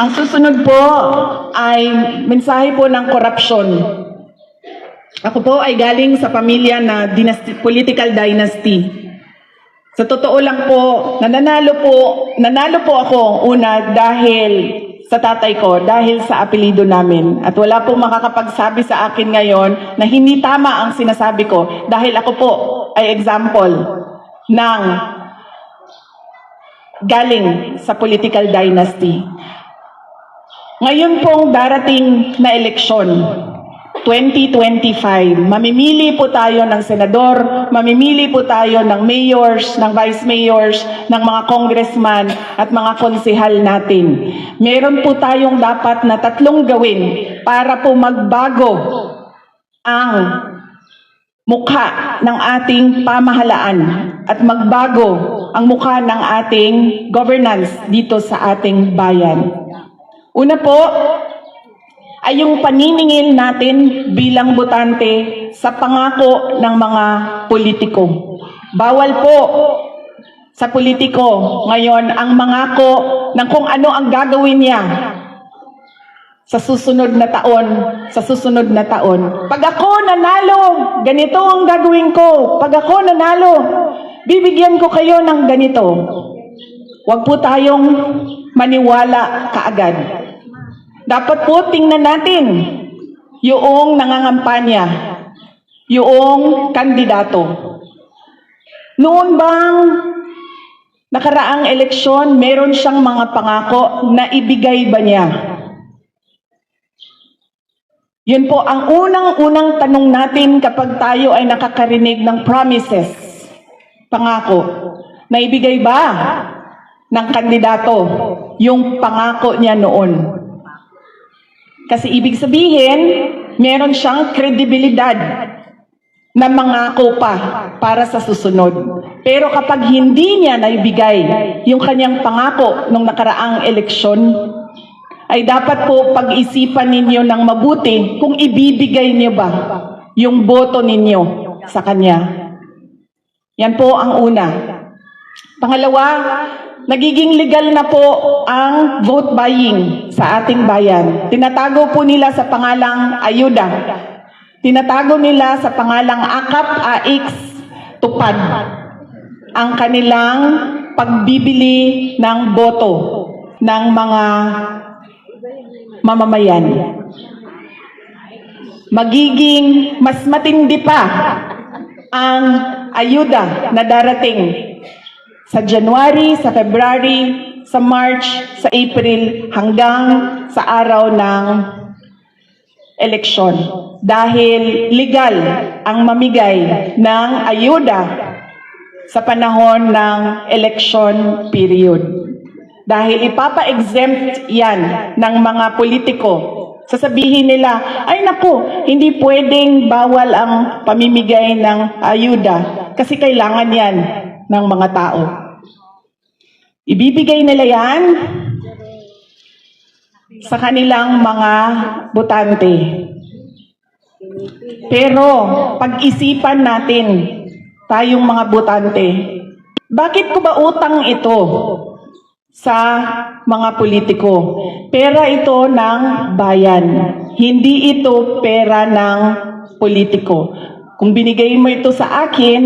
Ang susunod po ay mensahe po ng korupsyon. Ako po ay galing sa pamilya na dynasty, political dynasty. Sa totoo lang po, nananalo po, nanalo po ako una dahil sa tatay ko, dahil sa apelido namin. At wala pong makakapagsabi sa akin ngayon na hindi tama ang sinasabi ko dahil ako po ay example ng galing sa political dynasty. Ngayon pong darating na eleksyon, 2025, mamimili po tayo ng senador, mamimili po tayo ng mayors, ng vice mayors, ng mga congressman at mga konsihal natin. Meron po tayong dapat na tatlong gawin para po magbago ang mukha ng ating pamahalaan at magbago ang mukha ng ating governance dito sa ating bayan. Una po ay yung paniningil natin bilang botante sa pangako ng mga politiko. Bawal po sa politiko ngayon ang mangako ng kung ano ang gagawin niya sa susunod na taon, sa susunod na taon. Pag ako nanalo, ganito ang gagawin ko. Pag ako nanalo, bibigyan ko kayo ng ganito. Huwag po tayong maniwala kaagad. Dapat po tingnan natin yung nangangampanya, yung kandidato. Noon bang nakaraang eleksyon, meron siyang mga pangako na ibigay ba niya? Yun po ang unang-unang tanong natin kapag tayo ay nakakarinig ng promises, pangako. Naibigay ba ng kandidato yung pangako niya noon? Kasi ibig sabihin, meron siyang kredibilidad na mangako pa para sa susunod. Pero kapag hindi niya naibigay yung kanyang pangako nung nakaraang eleksyon, ay dapat po pag-isipan ninyo ng mabuti kung ibibigay niyo ba yung boto ninyo sa kanya. Yan po ang una. Pangalawa, nagiging legal na po ang vote buying sa ating bayan. Tinatago po nila sa pangalang ayuda. Tinatago nila sa pangalang akap AX tupad ang kanilang pagbibili ng boto ng mga mamamayan. Magiging mas matindi pa ang ayuda na darating sa January, sa February, sa March, sa April, hanggang sa araw ng eleksyon. Dahil legal ang mamigay ng ayuda sa panahon ng election period. Dahil ipapa-exempt yan ng mga politiko. Sasabihin nila, ay naku, hindi pwedeng bawal ang pamimigay ng ayuda kasi kailangan yan ng mga tao. Ibibigay nila yan sa kanilang mga botante. Pero pag-isipan natin, tayong mga botante, bakit ko ba utang ito sa mga politiko? Pera ito ng bayan. Hindi ito pera ng politiko. Kung binigay mo ito sa akin,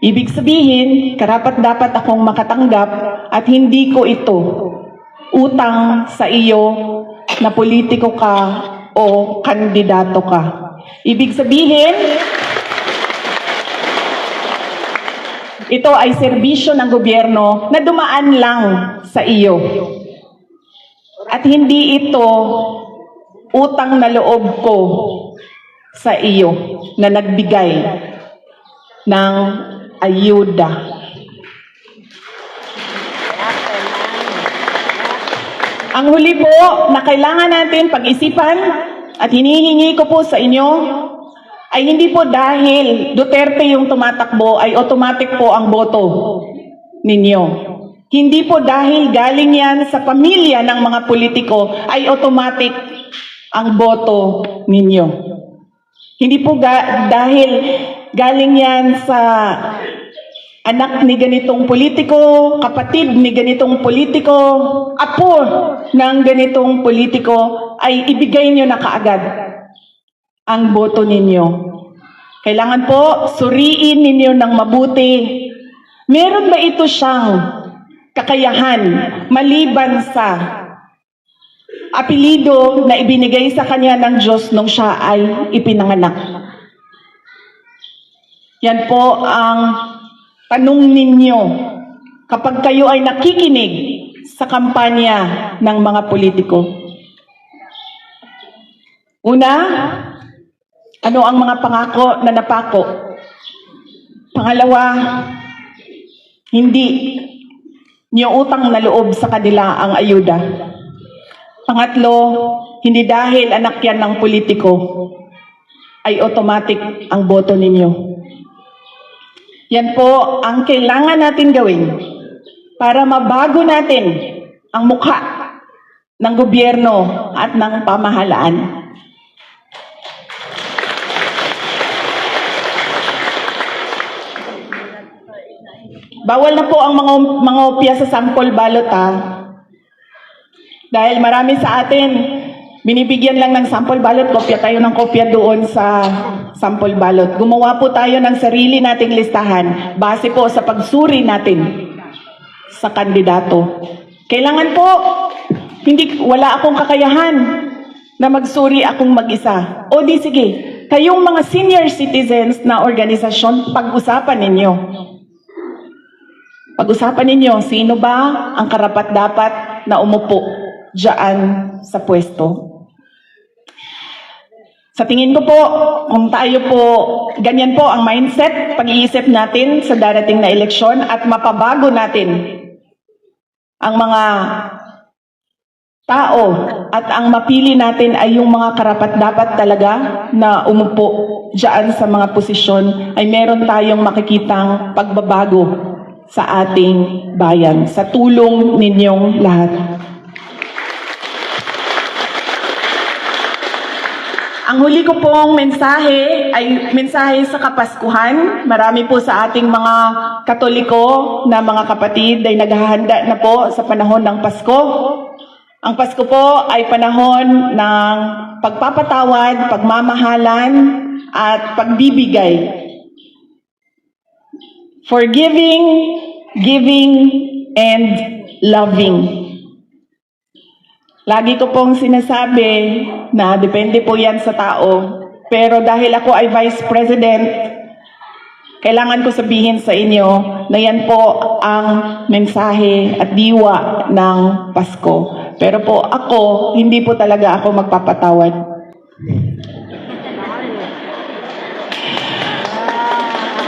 ibig sabihin, karapat dapat akong makatanggap at hindi ko ito utang sa iyo na politiko ka o kandidato ka. Ibig sabihin, ito ay serbisyo ng gobyerno na dumaan lang sa iyo. At hindi ito utang na loob ko sa iyo na nagbigay ng ayuda. Ang huli po na kailangan natin pag-isipan at hinihingi ko po sa inyo ay hindi po dahil Duterte yung tumatakbo ay automatic po ang boto ninyo. Hindi po dahil galing yan sa pamilya ng mga politiko ay automatic ang boto ninyo. Hindi po ga- dahil galing yan sa anak ni ganitong politiko, kapatid ni ganitong politiko, apo ng ganitong politiko, ay ibigay nyo na kaagad ang boto ninyo. Kailangan po suriin ninyo ng mabuti. Meron ba ito siyang kakayahan maliban sa apelido na ibinigay sa kanya ng Diyos nung siya ay ipinanganak? Yan po ang tanong ninyo kapag kayo ay nakikinig sa kampanya ng mga politiko. Una, ano ang mga pangako na napako? Pangalawa, hindi niyo utang na loob sa kanila ang ayuda. Pangatlo, hindi dahil anak yan ng politiko ay automatic ang boto ninyo. Yan po ang kailangan natin gawin para mabago natin ang mukha ng gobyerno at ng pamahalaan. Bawal na po ang mga mga opya sa sample ballot ha. Dahil marami sa atin, binibigyan lang ng sample ballot, kopya tayo ng kopya doon sa sample ballot. Gumawa po tayo ng sarili nating listahan base po sa pagsuri natin sa kandidato. Kailangan po, hindi, wala akong kakayahan na magsuri akong mag-isa. O di sige, kayong mga senior citizens na organisasyon, pag-usapan ninyo. Pag-usapan ninyo, sino ba ang karapat-dapat na umupo dyan sa pwesto? Sa tingin ko po, kung tayo po, ganyan po ang mindset, pag-iisip natin sa darating na eleksyon at mapabago natin ang mga tao at ang mapili natin ay yung mga karapat-dapat talaga na umupo dyan sa mga posisyon ay meron tayong makikitang pagbabago sa ating bayan sa tulong ninyong lahat. Ang huli ko pong mensahe ay mensahe sa Kapaskuhan. Marami po sa ating mga Katoliko na mga kapatid ay naghahanda na po sa panahon ng Pasko. Ang Pasko po ay panahon ng pagpapatawad, pagmamahalan, at pagbibigay. Forgiving, giving, and loving. Lagi ko pong sinasabi na depende po yan sa tao. Pero dahil ako ay Vice President, kailangan ko sabihin sa inyo na yan po ang mensahe at diwa ng Pasko. Pero po ako, hindi po talaga ako magpapatawad.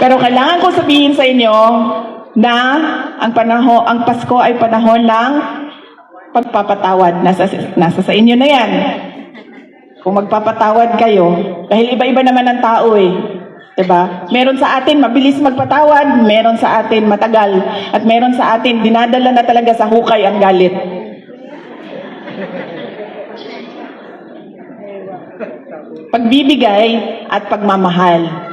Pero kailangan ko sabihin sa inyo na ang panahon, ang Pasko ay panahon ng pagpapatawad. Nasa, nasa sa inyo na yan. Kung magpapatawad kayo, dahil iba-iba naman ang tao eh. 'Di ba? Meron sa atin mabilis magpatawad, meron sa atin matagal, at meron sa atin dinadala na talaga sa hukay ang galit. Pagbibigay at pagmamahal.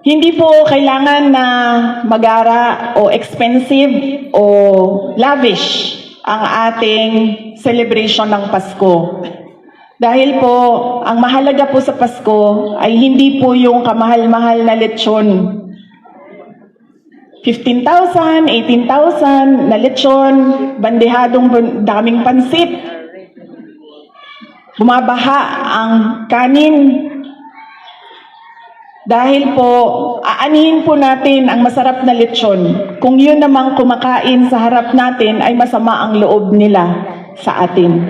Hindi po kailangan na magara o expensive o lavish ang ating celebration ng Pasko. Dahil po, ang mahalaga po sa Pasko ay hindi po yung kamahal-mahal na lechon. 15,000, 18,000 na lechon, bandehadong daming pansit. Bumabaha ang kanin, dahil po, aanihin po natin ang masarap na lechon. Kung yun namang kumakain sa harap natin ay masama ang loob nila sa atin.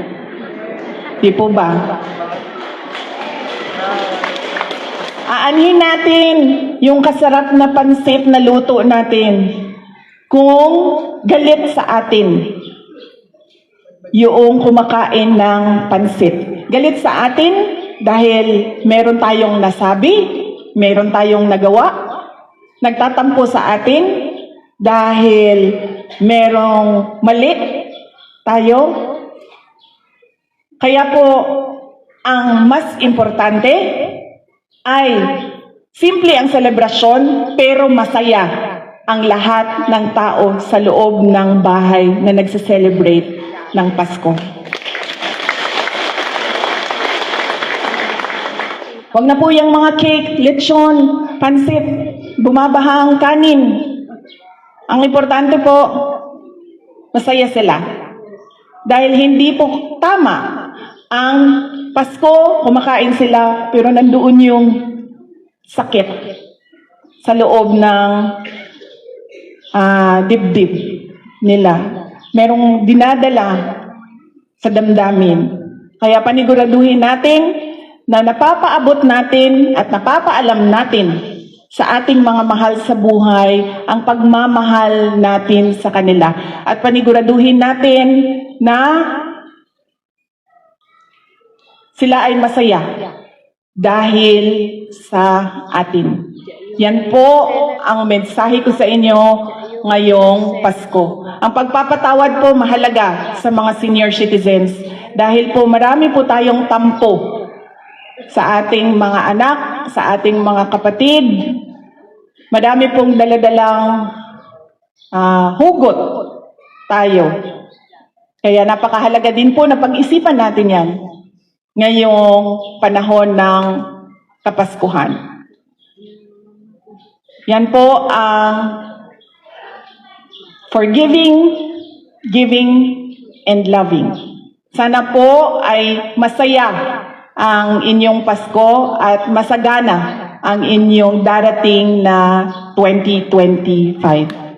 Di po ba? Aanhin natin yung kasarap na pansit na luto natin kung galit sa atin yung kumakain ng pansit. Galit sa atin dahil meron tayong nasabi, meron tayong nagawa, nagtatampo sa atin dahil merong mali tayo. Kaya po, ang mas importante ay Simple ang selebrasyon pero masaya ang lahat ng tao sa loob ng bahay na nagse-celebrate ng Pasko. Huwag na po yung mga cake, lechon, pansit, bumabaha ang kanin. Ang importante po, masaya sila. Dahil hindi po tama ang Pasko, kumakain sila, pero nandoon yung sakit sa loob ng ah, dibdib nila. Merong dinadala sa damdamin. Kaya paniguraduhin natin na napapaabot natin at napapaalam natin sa ating mga mahal sa buhay ang pagmamahal natin sa kanila. At paniguraduhin natin na sila ay masaya dahil sa atin. Yan po ang mensahe ko sa inyo ngayong Pasko. Ang pagpapatawad po mahalaga sa mga senior citizens dahil po marami po tayong tampo sa ating mga anak, sa ating mga kapatid. Madami pong daladalang ah, hugot tayo. Kaya napakahalaga din po na pag-isipan natin yan ngayong panahon ng Kapaskuhan. Yan po ang forgiving, giving, and loving. Sana po ay masaya ang inyong Pasko at masagana ang inyong darating na 2025.